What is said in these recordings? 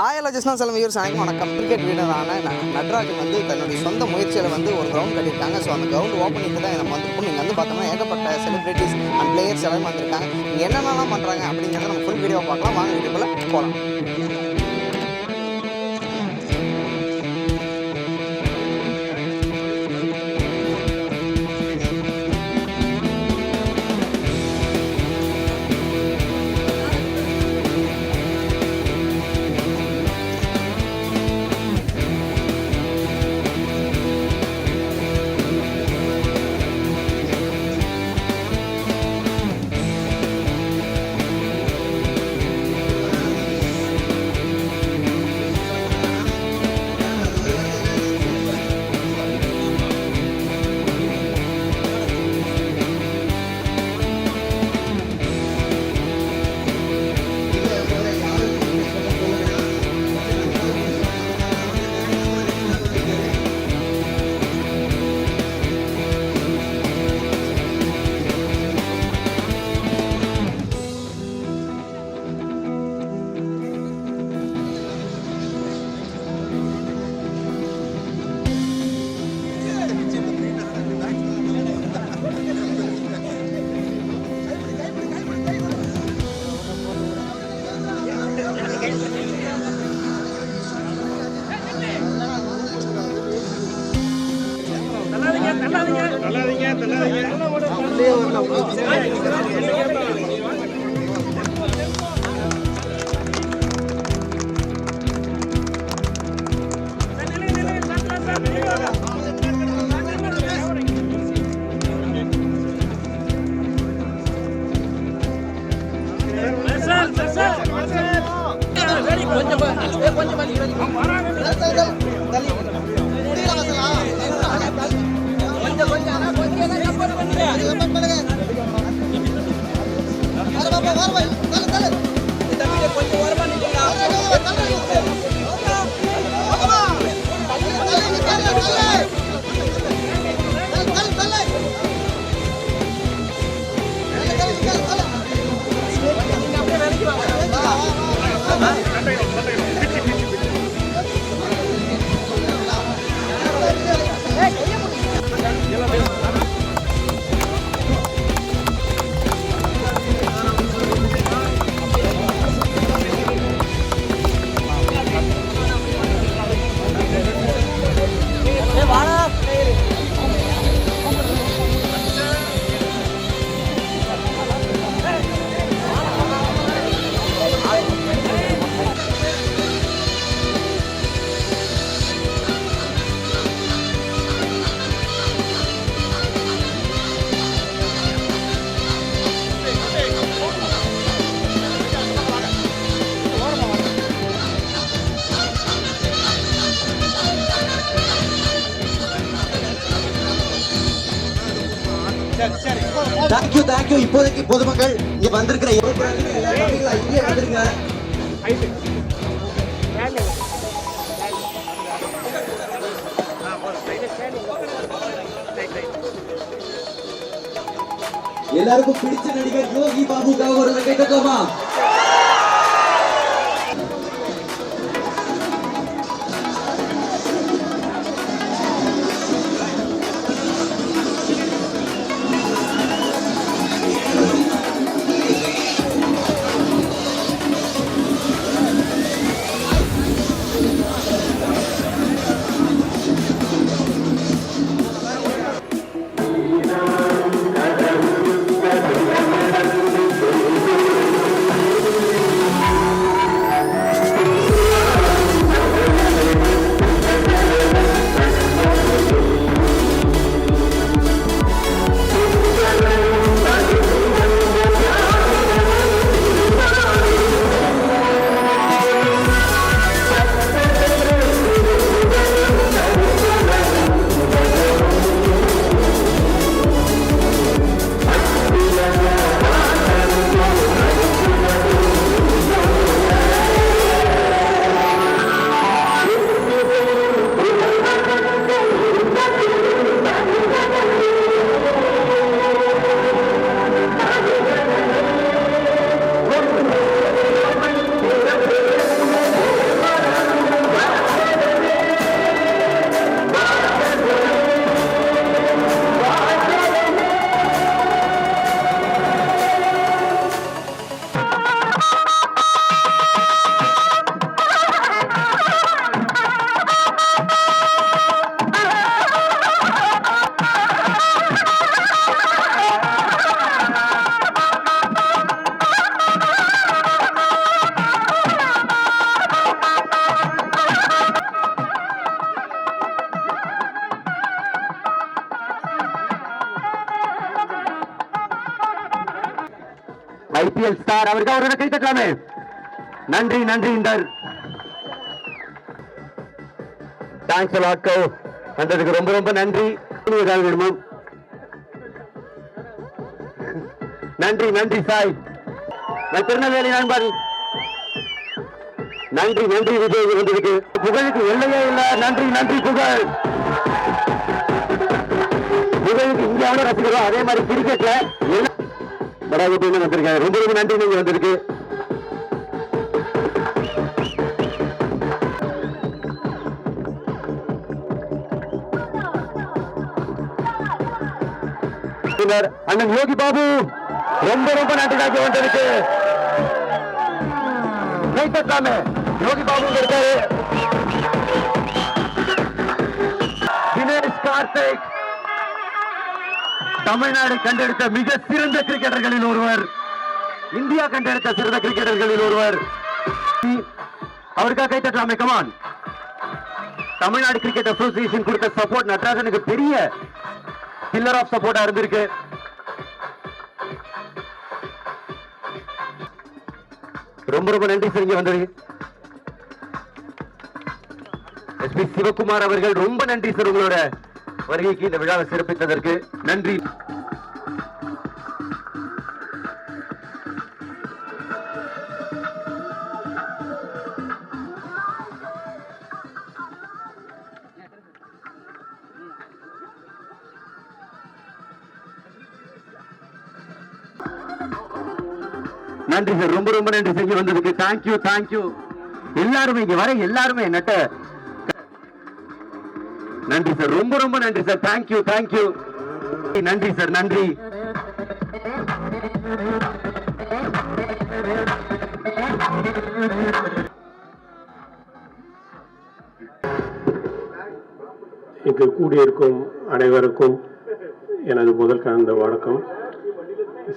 Hi hello ஜஸ்னா செல்லம் viewers அனைக்கும் வணக்கம் cricket வீரரான நட்ராஜ் நட்ராஜன் வந்து தன்னுடைய சொந்த முயற்சியில் வந்து ஒரு கிரவுண்ட் கட்டியிருக்காங்க. ஸோ அந்த கிரவுண்ட் ஓப்பனிங் தான் நம்ம வந்து நீங்கள் வந்து பார்த்தோம்னா ஏகப்பட்ட செலிபிரிட்டிஸ் அண்ட் பிளேயர்ஸ் எல்லாமே வந்திருக்காங்க. என்னென்னலாம் பண்ணுறாங்க அப்படிங்கிறத நம்ம ஃபுல் வீடியோ பார்க்கலாம். வாங்க வீடியோக்குள்ளே போகலாம் 别管你们女人你管来来来 வரைக்கும் இப்போதைக்கு பொதுமக்கள் இங்க வந்திருக்கிற இங்கே வந்துருங்க எல்லாருக்கும் பிடிச்ச நடிகர் யோகி பாபுக்காக ஒரு கை தட்டுவோமா அவருக்கு அவரோட கை தட்டலாமே. நன்றி நன்றி இந்தர். தேங்க்ஸ் லாக்கோ வந்ததுக்கு ரொம்ப ரொம்ப நன்றி. ஏதாவது நன்றி நன்றி சாய். நான் திருநெல்வேலி நண்பன் நன்றி நன்றி விஜய் வந்ததுக்கு புகழுக்கு எல்லையே இல்ல. நன்றி நன்றி புகழ். புகழுக்கு இந்தியாவோட ரசிக்கிறோம் அதே மாதிரி கிரிக்கெட்ல படாகுட்டின்னு வந்திருக்காங்க ரொம்ப ரொம்ப நன்றி நீங்க வந்திருக்கு. அண்ணன் யோகி பாபு ரொம்ப ரொம்ப நன்றி நாக்கி வந்திருக்கு. யோகி பாபு இருக்காரு. தினேஷ் கார்த்திக். தமிழ்நாடு கண்டெடுத்த மிக சிறந்த கிரிக்கெட்டர்களில் ஒருவர். இந்தியா கண்டெடுத்த சிறந்த கிரிக்கெட்டர்களில் ஒருவர். அவருக்காக கைத்தட்டலாமே come on Tamil Nadu cricket association கொடுத்த சப்போர்ட் நடராஜனுக்கு பெரிய பில்லர் ஆஃப் சப்போர்ட்டா இருந்திருக்கு. ரொம்ப ரொம்ப நன்றி சார் இங்க வந்தது எஸ்பி சிவகுமார் அவர்கள் ரொம்ப நன்றி சார் உங்களோட வருகைக்கு இந்த விழாவை சிறப்பித்ததற்கு. நன்றி. நன்றி சார். ரொம்ப ரொம்ப நன்றி செஞ்சு வந்ததுக்கு தேங்க்யூ தேங்க்யூ எல்லாருமே இங்க வர எல்லாருமே நட்ட நன்றி சார். ரொம்ப ரொம்ப நன்றி sir. Thank you thank you நன்றி சார் நன்றி. இங்கு கூடியிருக்கும் அனைவருக்கும் எனது முதல் கலந்த வணக்கம்.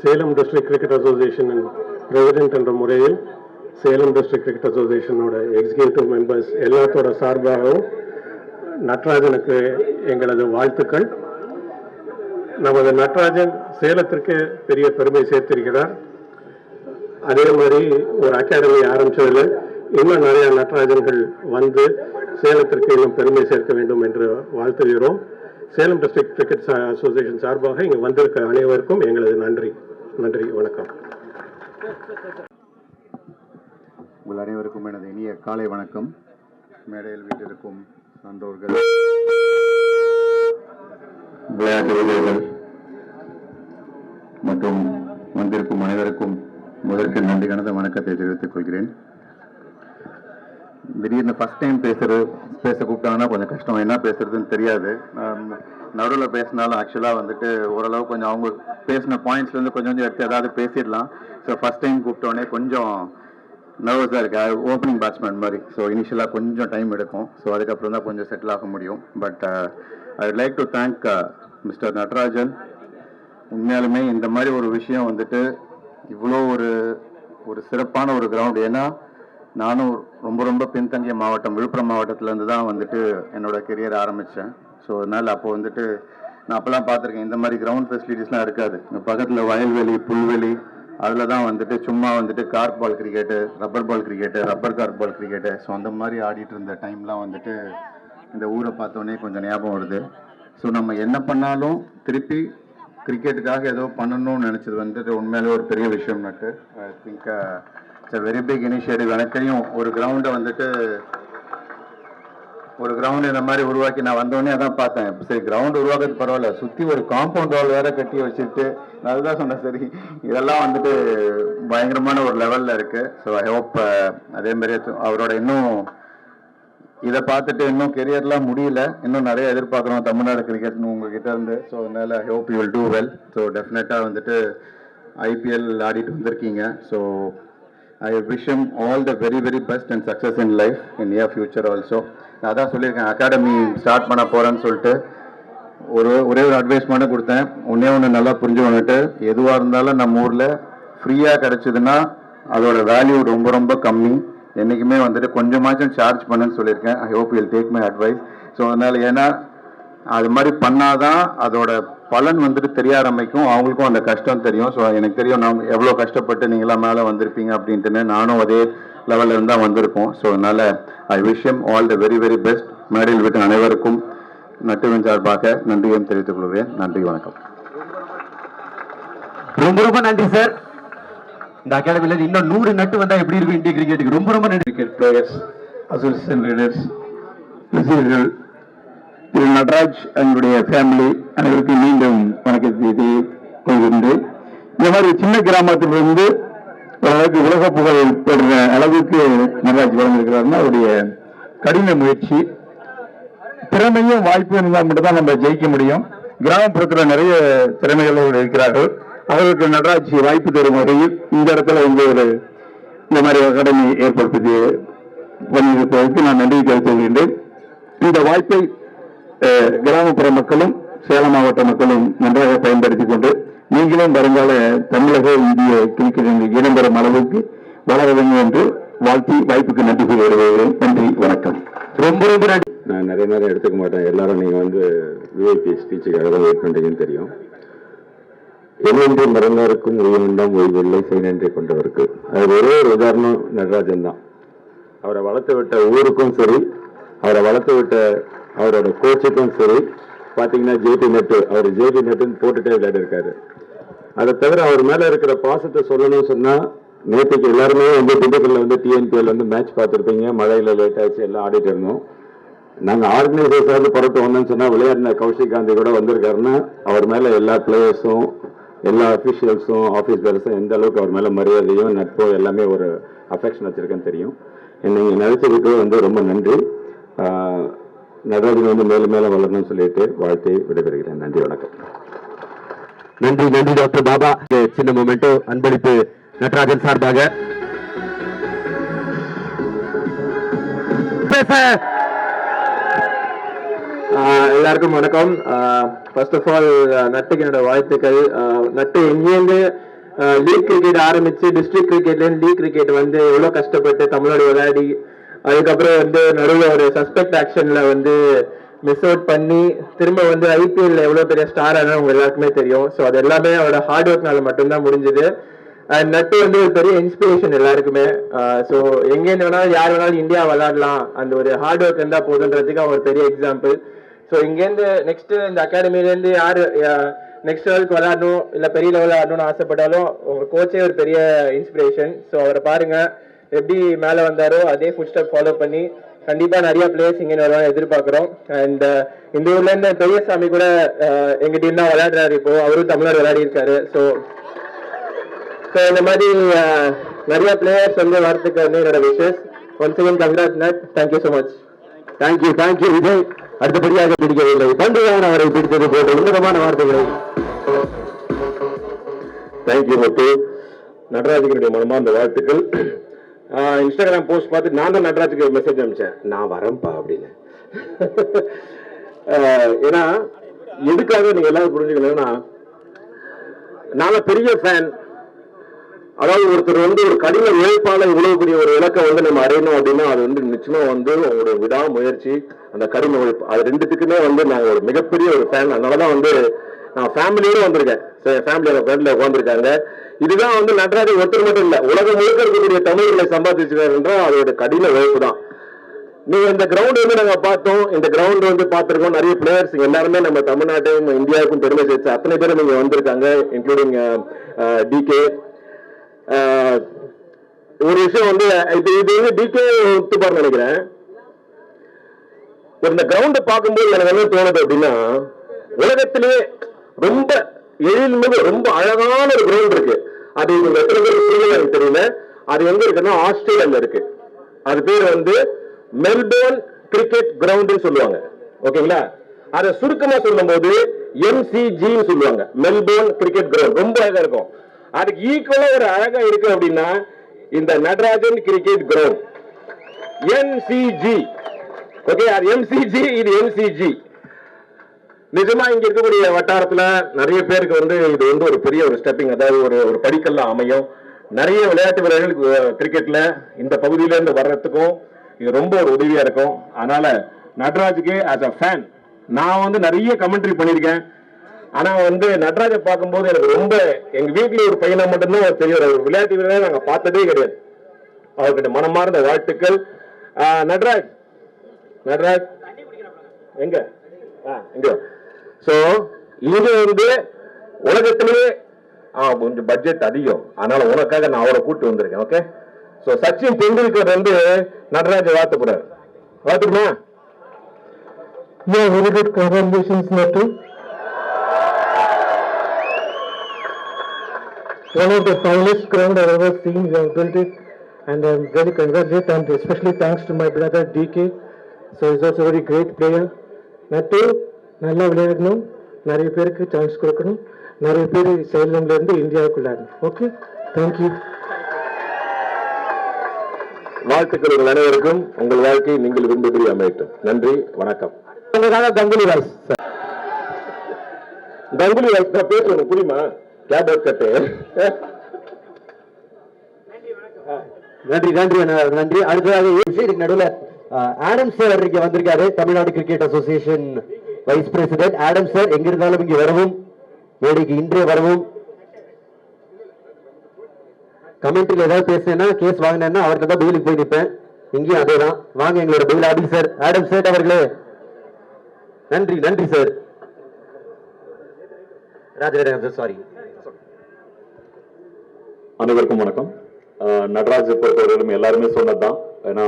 சேலம் டிஸ்ட்ரிக்ட் கிரிக்கெட் அசோசியேஷனின் பிரசிடென்ட் என்ற முறையில் சேலம் டிஸ்ட்ரிக்ட் கிரிக்கெட் அசோசியேஷனோட எக்ஸிகியூட்டிவ் மெம்பர்ஸ் எல்லாத்தோட சார்பாகவும் நட்ராஜனுக்கு எங்களது வாழ்த்துக்கள். நமது நட்ராஜன் சேலத்திற்கு பெரிய பெருமை சேர்த்திருக்கிறார். அதே மாதிரி ஒரு அகாடமி ஆரம்பித்ததில் இன்னும் நிறைய நட்ராஜன்கள் வந்து சேலத்திற்கு இன்னும் பெருமை சேர்க்க வேண்டும் என்று வாழ்த்துகிறோம். சேலம் டிஸ்ட்ரிக்ட் கிரிக்கெட் அசோசியேஷன் சார்பாக இங்கு வந்திருக்க அனைவருக்கும் எங்களது நன்றி. நன்றி வணக்கம். உங்கள் அனைவருக்கும் எனது இனிய காலை வணக்கம். மேடையில் வீட்டிற்கும் சான்றோர்கள் விளையாட்டு வீரர்கள் மற்றும் வந்திருக்கும் அனைவருக்கும் முதற்கு நன்றி கலந்த வணக்கத்தை தெரிவித்துக் கொள்கிறேன். திடீர்னு ஃபர்ஸ்ட் டைம் பேசுறது பேச கூப்பிட்டாங்கன்னா கொஞ்சம் கஷ்டம். என்ன பேசுறதுன்னு தெரியாது. நடுவில் பேசினாலும் ஆக்சுவலாக வந்துட்டு ஓரளவு கொஞ்சம் அவங்க பேசின பாயிண்ட்ஸ்லேருந்து கொஞ்சம் கொஞ்சம் எடுத்து ஏதாவது பேசிடலாம். ஸோ ஃபர்ஸ்ட் டைம் கூப்பிட்டோன்னே கொஞ்சம் நர்வஸாக இருக்கு. ஓப்பனிங் பேட்ஸ்மேன் மாதிரி. ஸோ இனிஷியலாக கொஞ்சம் டைம் எடுக்கும். ஸோ அதுக்கப்புறம் தான் கொஞ்சம் செட்டில் ஆக முடியும். But I like to thank mister Natarajan. உண்மையாலுமே இந்த மாதிரி ஒரு விஷயம் வந்துட்டு இவ்வளோ ஒரு ஒரு சிறப்பான ஒரு கிரவுண்ட் ஏன்னா நானும் ரொம்ப ரொம்ப பின்தங்கிய மாவட்டம் விழுப்புரம் மாவட்டத்திலேருந்து தான் வந்துட்டு என்னோட கெரியர் ஆரம்பித்தேன் ஸோ அதனால் அப்போ வந்துட்டு நான் அப்போல்லாம் பார்த்துருக்கேன் இந்த மாதிரி கிரவுண்ட் ஃபெசிலிட்டிஸ்லாம் இருக்காது. இங்கே பக்கத்தில் வயல்வெளி புல்வெளி அதில் தான் வந்துட்டு சும்மா வந்துட்டு cork ball cricket rubber ball cricket rubber cork ball cricket so அந்த மாதிரி ஆடிட்டு இருந்த டைம்லாம் வந்துட்டு இந்த ஊரை பார்த்தோன்னே கொஞ்சம் ஞாபகம் வருது. ஸோ நம்ம என்ன பண்ணாலும் திருப்பி கிரிக்கெட்டுக்காக ஏதோ பண்ணணும்னு நினச்சது வந்துட்டு உண்மையிலே ஒரு பெரிய விஷயம் Nattu. I think it's very big initiative எனக்கையும் ஒரு கிரவுண்டை வந்துட்டு ஒரு கிரவுண்ட் இந்த மாதிரி உருவாக்கி நான் வந்தோடனே அதான் பார்த்தேன். சரி கிரவுண்ட் உருவாக்குறது பரவாயில்ல. சுற்றி ஒரு காம்பவுண்ட் வால் வேற கட்டி வச்சுட்டு நான் அதுதான் சொன்னேன் சரி இதெல்லாம் வந்துட்டு பயங்கரமான ஒரு லெவலில் இருக்குது ஸோ ஐ ஹோப் அதே மாதிரி அவரோட இன்னும் இதை பார்த்துட்டு இன்னும் கெரியர்லாம் முடியல. இன்னும் நிறைய எதிர்பார்க்குறோம் தமிழ்நாடு கிரிக்கெட்னு உங்ககிட்ட இருந்து. ஸோ அதனால I hope you will do well so டெஃபினட்டாக வந்துட்டு ஐபிஎல் ஆடிட்டு வந்திருக்கீங்க. So I wish all the very very best and success in life in near future also நான் அதான் சொல்லியிருக்கேன் அகாடமி ஸ்டார்ட் பண்ண போகிறேன்னு சொல்லிட்டு ஒரு ஒரே ஒரு அட்வைஸ் மட்டும் கொடுத்தேன். ஒன்றே ஒன்று நல்லா புரிஞ்சு வந்துட்டு எதுவாக இருந்தாலும் நம்ம ஊரில் ஃப்ரீயாக கிடச்சிதுன்னா அதோட வேல்யூ ரொம்ப ரொம்ப கம்மி. என்றைக்குமே வந்துட்டு கொஞ்சமாச்சும் சார்ஜ் பண்ணுன்னு சொல்லியிருக்கேன். I hope you'll take my advice so அதனால் ஏன்னா அது மாதிரி பண்ணாதான் அதோட பலன் வந்துட்டு தெரிய ஆரம்பிக்கும். அவங்களுக்கும் அந்த கஷ்டம் தெரியும். ஸோ எனக்கு தெரியும் நாம் எவ்வளோ கஷ்டப்பட்டு நீங்களாம் மேலே வந்திருப்பீங்க அப்படின்ட்டுன்னு நானும் அதே லெவலில் இருந்தா வந்திருக்கோம் ஸோ அதனால I wish all the very very best மேடையில் விட்டு அனைவருக்கும் நட்டுவின் சார்பாக நன்றியும் தெரிவித்துக் கொள்கிறேன். நன்றி வணக்கம். ரொம்ப ரொம்ப நன்றி சார் இந்த அகாடமில இன்னும் நூறு நட்டு வந்தா எப்படி இருக்கும் இந்திய கிரிக்கெட்டுக்கு ரொம்ப ரொம்ப நன்றி. கிரிக்கெட் பிளேயர்ஸ் அசோசியேஷன் லீடர்ஸ் ரசிகர்கள் திரு நடராஜ் எங்களுடைய ஃபேமிலி அனைவருக்கும் மீண்டும் வணக்கத்தை தெரிவித்துக் கொள்கின்றேன். இந்த மாதிரி சின்ன கிராமத்திலிருந்து ஓரளவுக்கு உலக புகழ் பெறுற அளவுக்கு நடராஜ் வளர்ந்திருக்கிறாருன்னா அவருடைய கடின முயற்சி. திறமையும் வாய்ப்பும் இருந்தால் மட்டும்தான் நம்ம ஜெயிக்க முடியும். கிராமப்புறத்தில் நிறைய திறமைகள் இருக்கிறார்கள். அவர்களுக்கு நடராஜ் வாய்ப்பு தரும் வகையில் இந்த இடத்துல வந்து ஒரு இந்த மாதிரி அகாடமி ஏற்படுத்தி பண்ணியிருப்பதற்கு நான் நன்றி தெரிவித்துக் கொள்கின்றேன். இந்த வாய்ப்பை கிராமப்புற மக்களும் சேலம் மாவட்ட மக்களும் நன்றாக பயன்படுத்திக் கொண்டு நீங்களும் வருங்கால தமிழக இந்திய கிரிக்கெட் இடம்பெறும் அளவுக்கு வளர வேண்டும் என்று வாழ்த்தி வாய்ப்புக்கு நன்றி கூறி வருகிறேன் நன்றி வணக்கம். ரொம்ப ரொம்ப நான் நிறைய நேரம் எடுத்துக்க மாட்டேன். எல்லாரும் நீங்க வந்து விஐபி ஸ்பீச்சுக்காக தான் வெயிட் பண்றீங்கன்னு தெரியும். எவ்வளவு மறந்தாருக்கும் உயிரினம் ஓய்வில்லை செய்நன்றி கொண்டவருக்கு. அது ஒரே ஒரு உதாரணம் நடராஜன் தான். அவரை வளர்த்து விட்ட ஊருக்கும் சரி அவரை வளர்த்து விட்ட அவரோட கோச்சுக்கும் சரி பார்த்தீங்கன்னா ஜேபி நெட்டு அவர் ஜேபி நெட்டுன்னு போட்டுட்டே விளையாடிருக்காரு. அதை தவிர அவர் மேலே இருக்கிற பாசத்தை சொல்லணும்னு சொன்னால் நேற்றுக்கு எல்லாருமே வந்து திண்டுக்கல்ல வந்து டிஎன்பிஎல் வந்து மேட்ச் பார்த்துருப்பீங்க. மழையில் லேட் ஆச்சு எல்லாம் ஆடிட்டு இருந்தோம். நாங்கள் ஆர்கனைசர்ஸ் புறத்து வந்தோம்னு சொன்னால் விளையாடின கௌஷிக் காந்தி கூட வந்திருக்காருன்னா அவர் மேலே எல்லா பிளேயர்ஸும் எல்லா அஃபிஷியல்ஸும் ஆஃபீஸ் பேர்ஸும் எந்த அளவுக்கு அவர் மேலே மரியாதையும் நட்போ எல்லாமே ஒரு அஃபெக்ஷன் வச்சிருக்கேன்னு தெரியும். நீங்கள் நினைச்சதுக்கு வந்து ரொம்ப நன்றி. ஆஹ் நடராஜன் வந்து மேலும் மேலும் வளரணும்னு சொல்லிட்டு வாழ்த்தை விடைபெறுகிறேன். நன்றி வணக்கம். நன்றி நன்றி டாக்டர் பாபா. சின்ன மொமெண்டோ அன்பளிப்பு நடராஜன் சார்பாக. பேச எல்லாருக்கும் வணக்கம். ஃபர்ஸ்ட் ஆஃப் ஆல் நட்டுக்கு என்னோட வாழ்த்துக்கள். நட்டு எங்கேருந்து லீக் கிரிக்கெட் ஆரம்பிச்சு டிஸ்ட்ரிக்ட் கிரிக்கெட்லேருந்து லீக் கிரிக்கெட் வந்து எவ்வளோ கஷ்டப்பட்டு தமிழோட விளையாடி அதுக்கப்புறம் வந்து நடுவில் ஒரு சஸ்பெக்ட் ஆக்ஷன்ல வந்து மிஸ் அவுட் பண்ணி திரும்ப வந்து ஐபிஎல்ல எவ்வளோ பெரிய ஸ்டார் ஆனால் உங்க எல்லாருக்குமே தெரியும். ஸோ அது எல்லாமே அவரோட ஹார்ட் ஒர்க்னால மட்டும்தான் முடிஞ்சது. அண்ட் நட்டு வந்து ஒரு பெரிய இன்ஸ்பிரேஷன் எல்லாருக்குமே. ஸோ எங்கேருந்து வேணாலும் யார் வேணாலும் இந்தியா விளாடலாம் அந்த ஒரு ஹார்ட் ஒர்க் இருந்தால் போதுன்றதுக்கு அவர் பெரிய எக்ஸாம்பிள் ஸோ இங்கேருந்து நெக்ஸ்ட் இந்த அகாடமிலேருந்து யார் நெக்ஸ்ட் லெவலுக்கு விளாடணும் இல்லை பெரிய லெவலில் ஆடணும்னு ஆசைப்பட்டாலும் உங்க கோச்சே ஒரு பெரிய இன்ஸ்பிரேஷன் ஸோ அவரை பாருங்க. எப்படி மேலே வந்தாரோ அதே ஃபுட் ஸ்டெப் ஃபாலோ பண்ணி கண்டிப்பா நிறைய பிளேயர்ஸ் இங்கே வருவாங்க எதிர்பார்க்குறோம். அண்ட் இந்த ஊர்ல இருந்து பெரியசாமி கூட அஹ், எங்க டீம் தான் விளையாடுறாரு இப்போ. அவரும் தமிழ்நாடு விளையாடி இருக்காரு ஸோ ஸோ இந்த மாதிரி அஹ், நிறைய பிளேயர்ஸ் வந்து வரதுக்கு வந்து என்னோட wishes once again congrats Nat thank you so much thank you thank you Vijay அடுத்தபடியாக பிடிக்கவில்லை. பந்துதான் அவரை பிடித்தது போன்ற உன்னதமான வார்த்தைகளை. தேங்க்யூ முத்து. நடராஜனுடைய மனமார்ந்த வாழ்த்துக்கள். ஆஹ் இன்ஸ்டாகிராம் போஸ்ட் பார்த்து நான் தான் நடராஜுக்கு மெசேஜ் அனுப்பிச்சேன். நான் வரேன்ப்பா அப்படின்னு. ஏன்னா எதுக்காக நீங்க எல்லாரும் புரிஞ்சுக்கணும்னா நான் பெரிய ஃபேன் அதாவது ஒருத்தர் வந்து ஒரு கடின உழைப்பால இவ்வளவு பெரிய ஒரு இலக்கை வந்து நம்ம அடையணும் அப்படின்னா அது வந்து நிச்சயமா வந்து உங்களுடைய விடாமுயற்சி அந்த கடின உழைப்பு. அது ரெண்டுத்துக்குமே வந்து நான் ஒரு மிகப்பெரிய ஒரு ஃபேன் அதனாலதான் வந்து நான் ஃபேமிலியோட வந்திருக்கேன். ஃபேமிலியோட ஃப்ரெண்ட்ல உட்காந்துருக்காங்க இதுதான் வந்து நடராஜன் ஒருத்தர் மட்டும் இல்ல உலகம் முழுக்க இருக்கக்கூடிய தமிழர்களை சம்பாதிச்சிருக்காரு என்றால் அதோட கடின உழைப்பு தான். நீங்க இந்த கிரவுண்ட் வந்து நாங்க பார்த்தோம் இந்த கிரவுண்ட் வந்து பார்த்திருக்கோம் நிறைய பிளேயர்ஸ் எல்லாருமே நம்ம தமிழ்நாட்டையும் இந்தியாவுக்கும் பெருமை சேர்த்து அத்தனை பேரும் இங்க வந்திருக்காங்க இன்க்ளூடிங் டிகே ஒரு விஷயம் வந்து இது இது வந்து டிகே ஒத்துப்பார்னு நினைக்கிறேன். ஒரு இந்த கிரவுண்டை பார்க்கும்போது எனக்கு என்ன தோணுது அப்படின்னா உலகத்திலேயே ரொம்ப எழில்மிகு ரொம்ப அழகான ஒரு கிரவுண்ட் இருக்கு. அது இவங்க எத்தனை பேர் எனக்கு தெரியல. அது எங்க இருக்குன்னா ஆஸ்திரேலியால இருக்கு. அது பேர் வந்து மெல்போர்ன் கிரிக்கெட் கிரவுண்ட்னு சொல்லுவாங்க. ஓகேங்களா? அதை சுருக்கமா சொல்லும்போது எம்சிஜின்னு சொல்லுவாங்க. மெல்போர்ன் கிரிக்கெட் கிரவுண்ட் ரொம்ப அழகா இருக்கும். அதுக்கு ஈக்குவலா ஒரு அழகா இருக்கு அப்படின்னா இந்த Natarajan cricket ground NCG okay அது எம்சிஜி இது என்சிஜி நிஜமா இங்க இருக்கக்கூடிய வட்டாரத்துல நிறைய பேருக்கு வந்து இது வந்து ஒரு பெரிய ஒரு ஸ்டெப்பிங் அதாவது ஒரு ஒரு படிக்கல்ல அமையும். நிறைய விளையாட்டு வீரர்களுக்கு கிரிக்கெட்ல இந்த பகுதியில இருந்து வர்றதுக்கும் இது ரொம்ப ஒரு உதவியா இருக்கும். அதனால நடராஜுக்கு ஆஸ் அ ஃபேன் நான் வந்து நிறைய கமெண்ட்ரி பண்ணியிருக்கேன். ஆனா வந்து நடராஜை பார்க்கும்போது எனக்கு ரொம்ப எங்க வீட்டுல ஒரு பையனை மட்டும்தான் அவர் தெரியும். ஒரு விளையாட்டு வீரரை நாங்க பார்த்ததே கிடையாது. அவர்கிட்ட மனமார்ந்த வாழ்த்துக்கள். நடராஜ் நடராஜ் எங்க? ஆ, இங்க சோ இது வந்து உலகத்திலேயே கொஞ்சம் பட்ஜெட் அதிகம் அதனால உனக்காக நான் அவரை கூட்டு வந்திருக்கேன் ஓகே சோ சச்சின் டெண்டுல்கர் வந்து நடராஜ வாழ்த்த போறாரு வாழ்த்துக்குமா Yeah, very good. Congratulations, Natu. One of the finest ground I've ever seen. You have built it, and I'm very congratulate and especially thanks to my brother DK. So he's also a very great player. Natu, நல்லா விளையாடணும். நிறைய பேருக்கு chance கொடுக்கணும். நிறைய பேர் சேலம்ல இருந்து இந்தியாவுக்கு விளையாடணும் ஓகே தேங்க்யூ வாழ்த்துக்கள் உங்கள் அனைவருக்கும். உங்கள் வாழ்க்கை நீங்கள் விரும்புகிறீ அமையட்டும். நன்றி. வணக்கம். கங்குலி வாய்ஸ்? கங்குலி வாய்ஸ் நான் பேசுறேன் புரியுமா? கேப் கட்டு நன்றி நன்றி நன்றி. அடுத்ததாக நடுவில் ஆடம் சார் இங்க வந்திருக்காரு. Tamil Nadu cricket association vice president Adam sir எங்கிருந்தாலும் இங்கு வரவும் மேடைக்கு இன்றே வரவும். கமெண்ட்ரியில் ஏதாவது பேசினேன்னா கேஸ் வாங்கினேன்னா அவர்கிட்ட தான் பதிலுக்கு போய் நிற்பேன். இங்கேயும் அதே தான் வாங்க எங்களோட பதில் ஆடி சார் ஆடம் சார் அவர்களே. நன்றி நன்றி சார் ராஜவேரன் சாரி அனைவருக்கும் வணக்கம். நடராஜ் பொறுத்தவரையிலும் எல்லாருமே சொன்னதுதான். ஏன்னா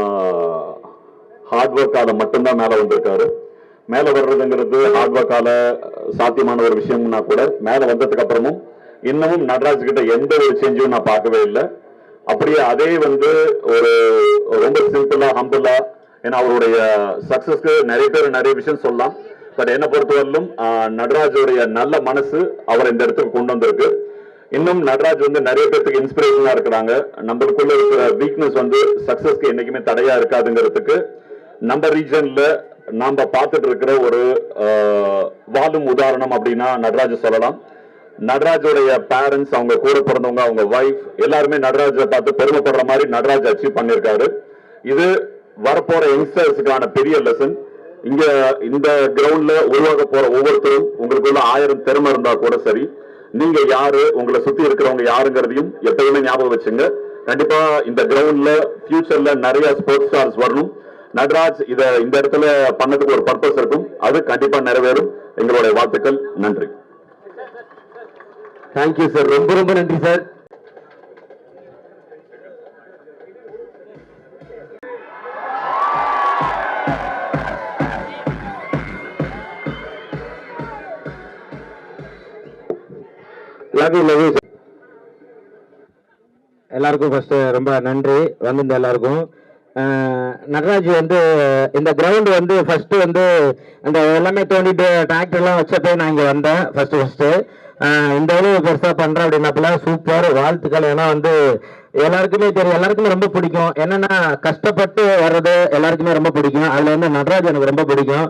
ஹார்ட் ஒர்க் அதை மட்டும்தான் மேல வந்திருக்காரு. மேல வர்றதுங்கிறது ஆர்வ கால சாத்தியமான ஒரு விஷயம்னா கூட மேல வந்ததுக்கு அப்புறமும் இன்னமும் நடராஜ் கிட்ட எந்த ஒரு சேஞ்சும் நான் பார்க்கவே இல்லை. அப்படியே அதே வந்து ஒரு ரொம்ப சிம்பிளா ஹம்பிளா ஏன்னா அவருடைய சக்சஸ்க்கு நிறைய பேர் நிறைய விஷயம் சொல்லலாம். பட் என்னை பொறுத்தவரையிலும் நடராஜுடைய நல்ல மனசு அவர் இந்த இடத்துக்கு கொண்டு வந்திருக்கு. இன்னும் நடராஜ் வந்து நிறைய பேருக்கு இன்ஸ்பிரேஷனா இருக்கிறாங்க. நம்மளுக்குள்ள இருக்கிற வீக்னஸ் வந்து சக்சஸ்க்கு என்னைக்குமே தடையா இருக்காதுங்கிறதுக்கு நம்ம ரீஜன்ல நாம் பார்த்துட்டு இருக்கிற ஒரு வாழும் உதாரணம் அப்படின்னா நடராஜ் சொல்லலாம். நடராஜோடைய பேரண்ட்ஸ் அவங்க கூட பிறந்தவங்க அவங்க ஒய்ஃப் எல்லாருமே நடராஜை பார்த்து பெருமைப்படுற மாதிரி நடராஜ் அச்சீவ் பண்ணியிருக்காரு. இது வரப்போற யங்ஸ்டர்ஸுக்கான பெரிய லெசன் இங்க இந்த கிரவுண்ட்ல உருவாக போற ஒவ்வொருத்தரும் உங்களுக்குள்ள ஆயிரம் திறமை இருந்தா கூட சரி. நீங்க யாரு உங்களை சுத்தி இருக்கிறவங்க யாருங்கிறதையும் எப்பயுமே ஞாபகம் வச்சுங்க. கண்டிப்பா இந்த கிரவுண்ட்ல ஃபியூச்சர்ல நிறைய ஸ்போர்ட்ஸ் ஸ்டார்ஸ் வரணும். நடராஜ் இத இந்த இடத்துல பண்ணதுக்கு ஒரு பர்பஸ் இருக்கும். அது கண்டிப்பா நிறைவேறும். எங்களுடைய வாழ்த்துக்கள். நன்றி. தேங்க்யூ சார் ரொம்ப ரொம்ப நன்றி சார் எல்லாருக்கும் ஃபர்ஸ்ட் ரொம்ப நன்றி. வந்திருந்த எல்லாருக்கும். நடராஜ் வந்து இந்த கிரவுண்டு வந்து ஃபஸ்ட்டு வந்து அந்த எல்லாமே தோண்டிட்டு டிராக்டர்லாம் வச்சப்போ நான் இங்கே வந்தேன் ஃபஸ்ட்டு ஃபஸ்ட்டு இந்த அளவு பெருசாக பண்ணுறேன் அப்படின்னாப்புல சூப்பர் வாழ்த்துக்கள். ஏன்னா வந்து எல்லாருக்குமே தெரியும் எல்லாருக்குமே ரொம்ப பிடிக்கும். என்னென்னா கஷ்டப்பட்டு வர்றது எல்லாருக்குமே ரொம்ப பிடிக்கும். அதில் வந்து நடராஜ் எனக்கு ரொம்ப பிடிக்கும்.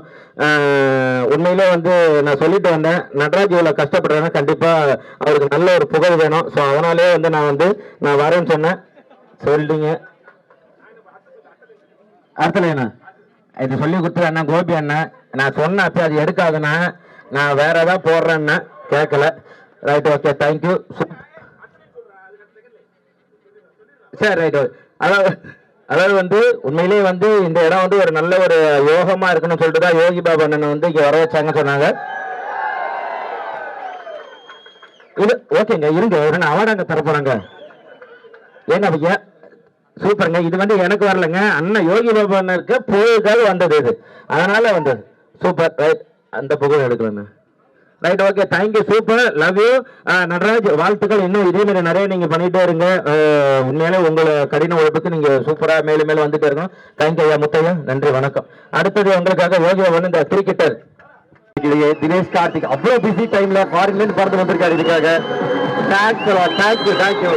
உண்மையிலே வந்து நான் சொல்லிட்டு வந்தேன் நடராஜ் இவ்வளோ கஷ்டப்படுறேன்னா கண்டிப்பாக அவருக்கு நல்ல ஒரு புகழ் வேணும். ஸோ அதனாலே வந்து நான் வந்து நான் வரேன்னு சொன்னேன். சொல்லிட்டீங்க. அடுத்தல என்ன? இது சொல்லி கொடுத்தது அண்ணா கோபி அண்ணா நான் சொன்னேன் அப்போ அது எடுக்காதுண்ணா. நான் வேற ஏதாவது போடுறேன்னா கேட்கல. ரைட் ஓகே தேங்க்யூ சரி ரைட் அதாவது அதாவது வந்து உண்மையிலேயே வந்து இந்த இடம் வந்து ஒரு நல்ல ஒரு யோகமா இருக்கணும்னு சொல்லிட்டு தான் யோகி பாபா அண்ணன் வந்து இங்கே வர வச்சாங்கன்னு சொன்னாங்க. இது ஓகேங்க இருங்க. ஒரு அவார்டு அங்கே தர ஏங்க ஐயா சூப்பருங்க. இது வந்து எனக்கு வரலங்க. அண்ணன் யோகி பாபா அண்ணனுக்கு புகழுக்காக வந்தது இது. அதனால வந்தது. சூப்பர். ரைட். அந்த புகழ் எடுக்கலண்ணா. Right okay. Thank you super love you Nataraj வாழ்த்துக்கள். இன்னும் இதே மாதிரி நிறைய நீங்கள் பண்ணிகிட்டே இருங்க. உண்மையிலே உங்களை கடின உழைப்புக்கு நீங்கள் சூப்பராக மேலும் மேலும் வந்துட்டே இருக்கோம் தேங்க்யூ ஐயா முத்தையா. நன்றி வணக்கம். அடுத்தது உங்களுக்காக யோகி வந்து இந்த கிரிக்கெட்டர் தினேஷ் கார்த்திக் அவ்வளோ பிஸி டைம்ல ஃபாரின்லேருந்து பறந்து வந்திருக்காரு இதுக்காக. Thanks thank you thank you